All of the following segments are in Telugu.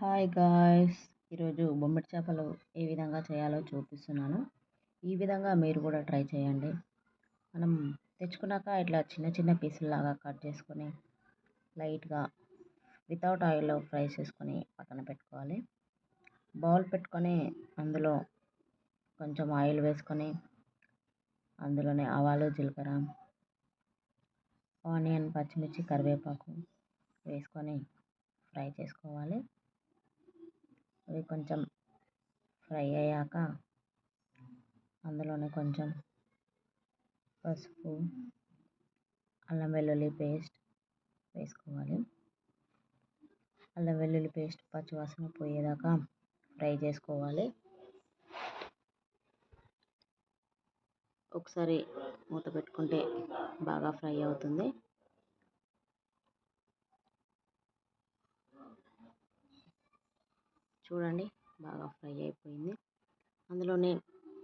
Hi guys. ఈరోజు బొమ్మిడి చేపలు ఏ విధంగా చేయాలో చూపిస్తున్నాను. ఈ విధంగా మీరు కూడా ట్రై చేయండి. మనం తెచ్చుకున్నాక ఇట్లా చిన్న చిన్న పీసుల్లాగా కట్ చేసుకొని లైట్గా వితౌట్ ఆయిల్లో ఫ్రై చేసుకొని పక్కన పెట్టుకోవాలి. బౌల్ పెట్టుకొని అందులో కొంచెం ఆయిల్ వేసుకొని అందులోనే ఆవాలు జీలకర్ర ఆనియన్ పచ్చిమిర్చి కరివేపాకు వేసుకొని ఫ్రై చేసుకోవాలి. అవి కొంచెం ఫ్రై అయ్యాక అందులోనే కొంచెం పసుపు అల్లం వెల్లుల్లి పేస్ట్ వేసుకోవాలి. అల్లం వెల్లుల్లి పేస్ట్ పచ్చివాసన పోయేదాకా ఫ్రై చేసుకోవాలి. ఒకసారి మూత పెట్టుకుంటే బాగా ఫ్రై అవుతుంది. చూడండి బాగా ఫ్రై అయిపోయింది. అందులోనే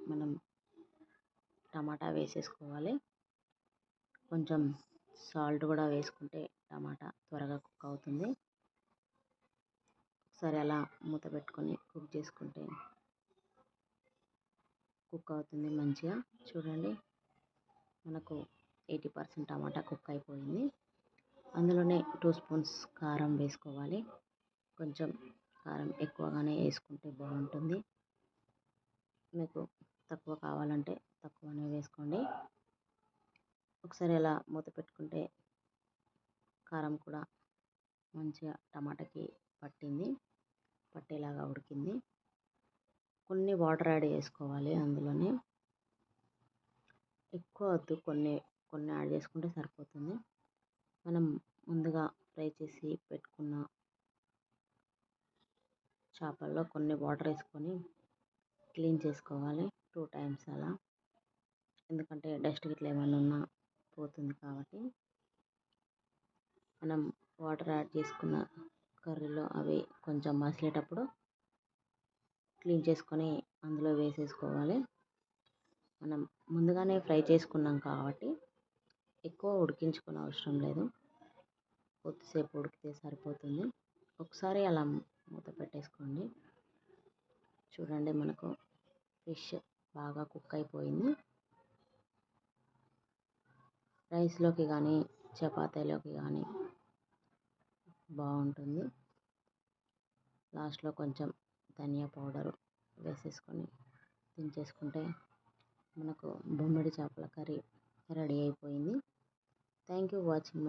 మనం టమాటా వేసేసుకోవాలి. కొంచెం సాల్ట్ కూడా వేసుకుంటే టమాటా త్వరగా కుక్ అవుతుంది. ఒకసారి అలా మూత పెట్టుకొని కుక్ చేసుకుంటే కుక్ అవుతుంది మంచిగా. చూడండి మనకు ఎయిటీ పర్సెంట్ టమాటా కుక్ అయిపోయింది. అందులోనే టూ స్పూన్స్ కారం వేసుకోవాలి. కొంచెం కారం ఎక్కువగానే వేసుకుంటే బాగుంటుంది. మీకు తక్కువ కావాలంటే తక్కువనే వేసుకోండి. ఒకసారి ఇలా మూత పెట్టుకుంటే కారం కూడా మంచిగా టమాటాకి పట్టింది పట్టేలాగా ఉడికింది. కొన్ని వాటర్ యాడ్ చేసుకోవాలి అందులోనే. ఎక్కువ వద్దు కొన్ని కొన్ని యాడ్ చేసుకుంటే సరిపోతుంది. మనం ముందుగా ఫ్రై చేసి పెట్టుకున్న చేపల్లో కొన్ని వాటర్ వేసుకొని క్లీన్ చేసుకోవాలి. టూ టైమ్స్ అలా. ఎందుకంటే డస్ట్ గిట్ల ఏమైనా ఉన్నా పోతుంది కాబట్టి. మనం వాటర్ యాడ్ చేసుకున్న కర్రీలో అవి కొంచెం మసిలేటప్పుడు క్లీన్ చేసుకొని అందులో వేసేసుకోవాలి. మనం ముందుగానే ఫ్రై చేసుకున్నాం కాబట్టి ఎక్కువ ఉడికించుకునే అవసరం లేదు. కొద్దిసేపు ఉడికితే సరిపోతుంది. ఒకసారి అలా మూత పెట్టేసుకోండి చూడండి మనకు ఫిష్ బాగా కుక్ అయిపోయింది రైస్లోకి కానీ చపాతీలోకి కానీ బాగుంటుంది లాస్ట్లో కొంచెం ధనియా పౌడర్ వేసేసుకొని దించేసుకుంటే మనకు బొమ్మిడి చేపల కర్రీ రెడీ అయిపోయింది. Thank you watching